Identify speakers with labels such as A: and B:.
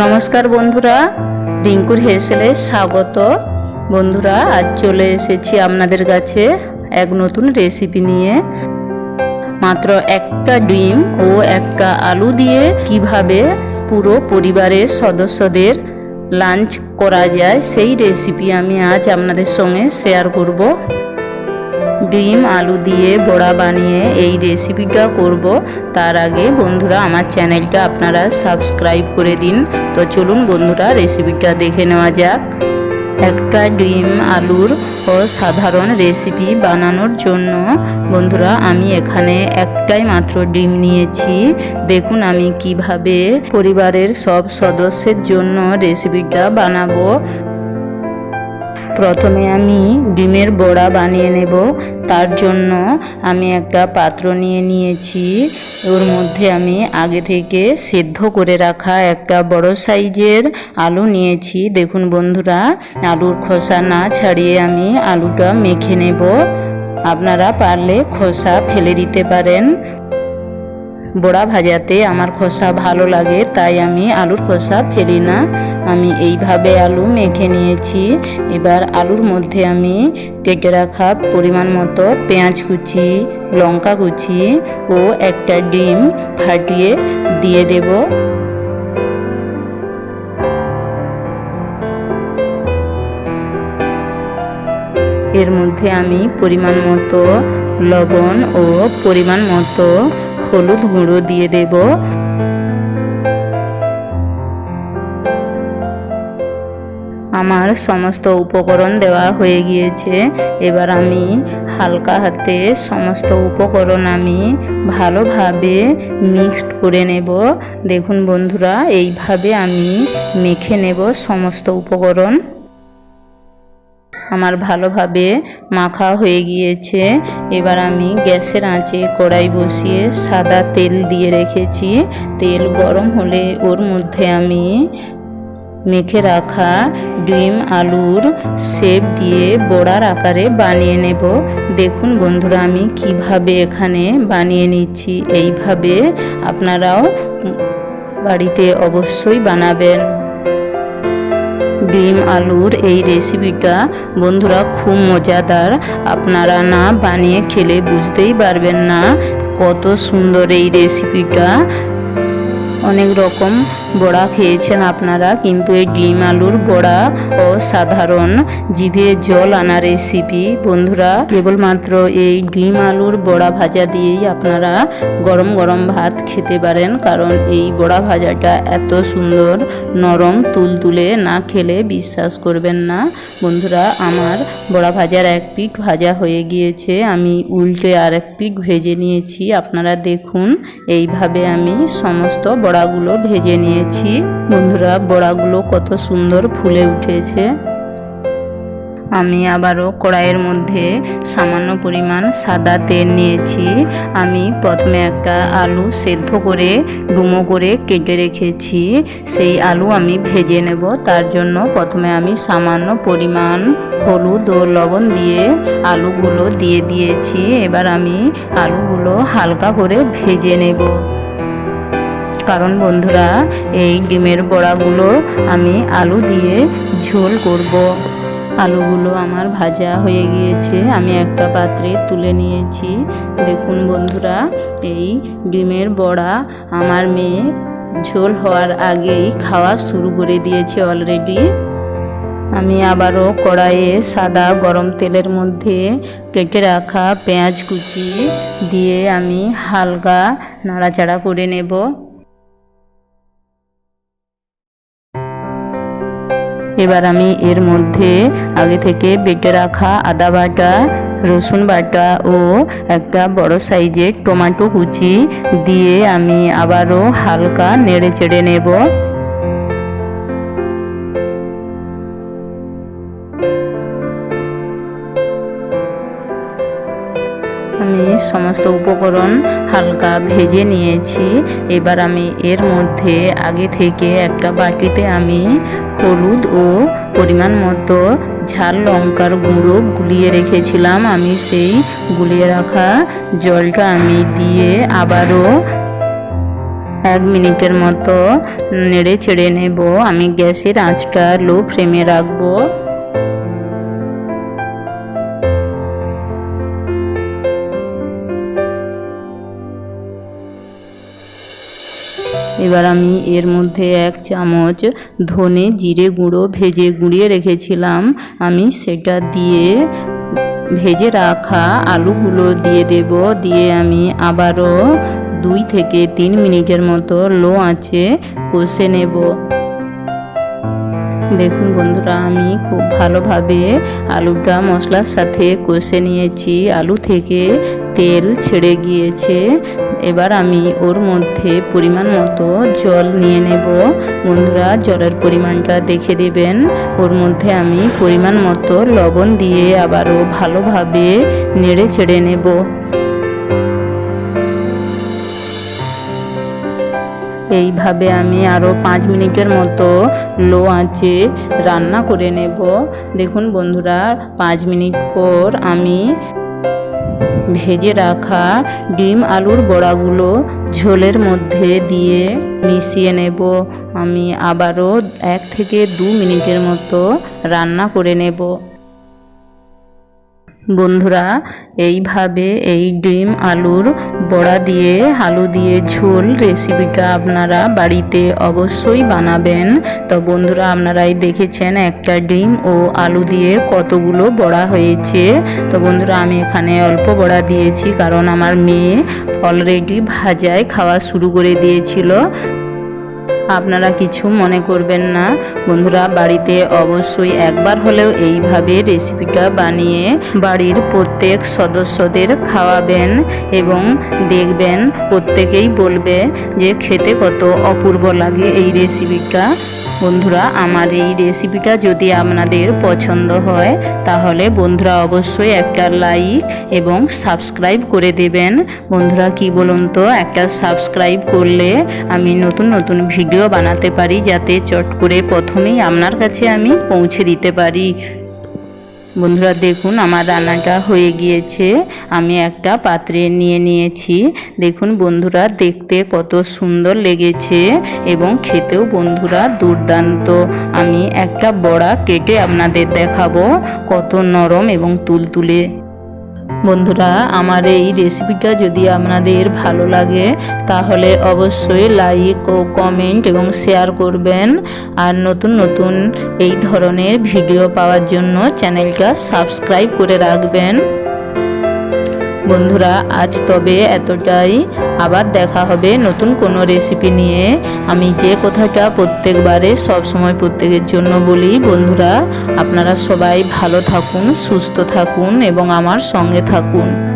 A: নমস্কার বন্ধুরা, রিঙ্কুর হেসেলে স্বাগত। বন্ধুরা, আজ চলে এসেছি আপনাদের কাছে এক নতুন রেসিপি নিয়ে। মাত্র একটা ডিম ও একটা আলু দিয়ে কীভাবে পুরো পরিবারের সদস্যদের লাঞ্চ করা যায়, সেই রেসিপি আমি আজ আপনাদের সঙ্গে শেয়ার করব। ডিম, আলু দিয়ে বড়া বানিয়ে এই রেসিপিটা করব। তার আগে বন্ধুরা, আমার চ্যানেলটা আপনারা সাবস্ক্রাইব করে দিন। তো চলুন বন্ধুরা, রেসিপিটা দেখে নেওয়া যাক। একটা ডিম, আলুর ও সাধারণ রেসিপি বানানোর জন্য বন্ধুরা, আমি এখানে একটাই মাত্র ডিম নিয়েছি। দেখুন আমি কীভাবে পরিবারের সব সদস্যের জন্য রেসিপিটা বানাবো। প্রথমে আমি ডিমের বড়া বানিয়ে নেব। তার জন্য আমি একটা পাত্র নিয়ে নিয়েছি। ওর মধ্যে আমি আগে থেকে সেদ্ধ করে রাখা একটা বড় সাইজের আলু নিয়েছি। দেখুন বন্ধুরা, আলুর খোসা না ছাড়িয়ে আমি আলুটা মেখে নেব। আপনারা পারলে খোসা ফেলে দিতে পারেন। বড়া ভাজাতে আমার খোসা ভালো লাগে, তাই আমি আলুর খোসা ফেলি না। আমি এইভাবে আলু মেখে নিয়েছি। এবার আলুর মধ্যে আমি কেটে রাখা পরিমাণ মতো পেঁয়াজ কুচি, লঙ্কা কুচি ও একটা ডিম ফাটিয়ে দিয়ে দেব। এর মধ্যে আমি পরিমাণ মতো লবণ ও পরিমাণ মতো হলুদ গুঁড়ো দিয়ে দেব। আমার সমস্ত উপকরণ দেওয়া হয়ে গিয়েছে। এবার আমি হালকা হাতে সমস্ত উপকরণ আমি ভালোভাবে মিক্সড করে নেব। দেখুন বন্ধুরা, এইভাবে আমি মেখে নেব সমস্ত উপকরণ। আমার ভালোভাবে মাখা হয়ে গিয়েছে। এবার আমি গ্যাসের আঁচে কড়াই বসিয়ে সাদা তেল দিয়ে রেখেছি। তেল গরম হলে ওর মধ্যে আমি মেখে রাখা ডিম আলুর শেপ দিয়ে বড়ার আকারে বানিয়ে নেব। দেখুন বন্ধুরা, আমি কীভাবে এখানে বানিয়ে নিচ্ছি। এইভাবে আপনারাও বাড়িতে অবশ্যই বানাবেন। ডিম, আলুর এই রেসিপিটা বন্ধুরা খুব মজাদার। আপনারা না বানিয়ে খেলে বুঝতেই পারবেন না কত সুন্দর এই রেসিপিটা। অনেক রকম বড়া খেয়েছেন আপনারা, কিন্তু এই ডিম আলুর বড়া ও সাধারণ জিভে জল আনা রেসিপি বন্ধুরা, কেবলমাত্র এই ডিম আলুর বড়া ভাজা দিয়েই আপনারা গরম গরম ভাত খেতে পারেন, কারণ এই বড়া ভাজাটা এত সুন্দর, নরম, তুলতুলে না খেলে বিশ্বাস করবেন না। বন্ধুরা, আমার বড়া ভাজার এক পিঠ ভাজা হয়ে গিয়েছে, আমি উল্টে আর এক পিঠ ভেজে নিয়েছি। আপনারা দেখুন, এইভাবে আমি সমস্ত বড়াগুলো ভেজে নিয়ে নিয়েছি বন্ধুরা, বড়াগুলো কত সুন্দর ফুলে উঠেছে। আমি আবারও কড়াইয়ের মধ্যে সামান্য পরিমাণ সাদা তেল নিয়েছি। আমি প্রথমে একটা আলু সেদ্ধ করে, ডুমো করে কেটে রেখেছি। সেই আলু আমি ভেজে নেব। তার জন্য প্রথমে আমি সামান্য পরিমাণ হলুদ ও লবণ দিয়ে আলুগুলো দিয়ে দিয়েছি। এবার আমি আলুগুলো হালকা করে ভেজে নেব। কারণ বন্ধুরা, এই ডিমের বড়াগুলো আমি আলু দিয়ে ঝোল করব। আলুগুলো আমার ভাজা হয়ে গিয়েছে, আমি একটা পাত্রে তুলে নিয়েছি। দেখুন বন্ধুরা, এই ডিমের বড়া আমার মেয়ে ঝোল হওয়ার আগেই খাওয়া শুরু করে দিয়েছে অলরেডি আমি আবারও কড়াইয়ে সাদা গরম তেলের মধ্যে কেটে রাখা পেঁয়াজ কুচি দিয়ে আমি হালকা নাড়াচাড়া করে নেব। এবার আমি এর মধ্যে আগে থেকে বেটে রাখা আদা বাটা, রসুন বাটা ও একটা বড় সাইজের টমেটো কুচি দিয়ে আমি আবারও হালকা নেড়ে চেড়ে নেব। সমস্ত উপকরণ হালকা ভেজে নিয়েছি। এবার আমি এর মধ্যে আগে থেকে একটা বাটিতে আমি হলুদ ও পরিমাণ মতো ঝাল লঙ্কার গুঁড়ো গুলিয়ে রেখেছিলাম। আমি সেই গুলিয়ে রাখা জলটা আমি দিয়ে আবারও এক মিনিটের মতো নেড়ে চেড়ে নেব। আমি গ্যাসের আঁচটা লো ফ্লেমে রাখব। এবার আমি এর মধ্যে এক চামচ ধনে জিরে গুঁড়ো ভেজে গুঁড়িয়ে রেখেছিলাম। আমি সেটা দিয়ে ভেজে রাখা আলুগুলো দিয়ে দেব। দিয়ে আমি আবারও দুই থেকে তিন মিনিটের মতো লো আছে কষে নেব। দেখুন বন্ধুরা, আমি খুব ভালোভাবে আলুটা মশলার সাথে কষে নিয়েছি। আলু থেকে তেল ছেড়ে গিয়েছে। এবার আমি ওর মধ্যে পরিমাণ মতো জল নিয়ে নেব। বন্ধুরা, জলের পরিমাণটা দেখে দেবেন। ওর মধ্যে আমি পরিমাণ মতো লবণ দিয়ে আবারও ভালোভাবে নেড়ে চেড়ে নেব। এইভাবে আমি আরও পাঁচ মিনিটের মতো লো আঁচে রান্না করে নেব। দেখুন বন্ধুরা, পাঁচ মিনিট পর আমি ভেজে রাখা ডিম আলুর বড়াগুলো ঝোলের মধ্যে দিয়ে মিশিয়ে নেব। আমি আবারও এক থেকে দু মিনিটের মতো রান্না করে নেব। বন্ধুরা, এইভাবে এই ডিম আলুর বড়া দিয়ে, আলু দিয়ে ঝোল রেসিপিটা আপনারা বাড়িতে অবশ্যই বানাবেন। তো বন্ধুরা, আপনারাই দেখেছেন একটা ডিম ও আলু দিয়ে কতগুলো বড়া হয়েছে। তো বন্ধুরা, আমি এখানে অল্প বড়া দিয়েছি কারণ আমার মেয়ে অলরেডি ভাজায় খাওয়া শুরু করে দিয়েছিল। আপনারা কিছু মনে করবেন না। বন্ধুরা, বাড়িতে অবশ্যই একবার হলেও এইভাবে রেসিপিটা বানিয়ে বাড়ির প্রত্যেক সদস্যদের খাওয়াবেন এবং দেখবেন প্রত্যেকেই বলবে যে খেতে কত অপূর্ব লাগে এই রেসিপিটা। বন্ধুরা, আমার এই রেসিপিটা যদি আপনাদের পছন্দ হয়, তাহলে বন্ধুরা অবশ্যই একটা লাইক এবং সাবস্ক্রাইব করে দেবেন। বন্ধুরা, কি বলুন তো? একটা সাবস্ক্রাইব করলে আমি নতুন নতুন ভিডিও বানাতে পারি যাতে চট করে প্রথমেই আপনার কাছে আমি পৌঁছে দিতে পারি। বন্ধুরা, দেখুন আমার রান্নাটা হয়ে গিয়েছে। আমি একটা পাত্রে নিয়ে নিয়েছি। দেখুন বন্ধুরা, দেখতে কত সুন্দর লেগেছে এবং খেতেও বন্ধুরা দুর্দান্ত। আমি একটা বড়া কেটে আপনাদের দেখাবো কত নরম এবং তুলতুলে। বন্ধুরা, আমার এই রেসিপিটা যদি আপনাদের ভালো লাগে, তাহলে অবশ্যই লাইক ও কমেন্ট এবং শেয়ার করবেন। আর নতুন নতুন এই ধরনের ভিডিও পাওয়ার জন্য চ্যানেলটা সাবস্ক্রাইব করে রাখবেন। বন্ধুরা, আজ তবে এতটাই। আবার দেখা হবে নতুন কোনো রেসিপি নিয়ে। আমি যে কথাটা প্রত্যেকবারে, সব সময় প্রত্যেকের জন্য বলি, বন্ধুরা, আপনারা সবাই ভালো থাকুন, সুস্থ থাকুন এবং আমার সঙ্গে থাকুন।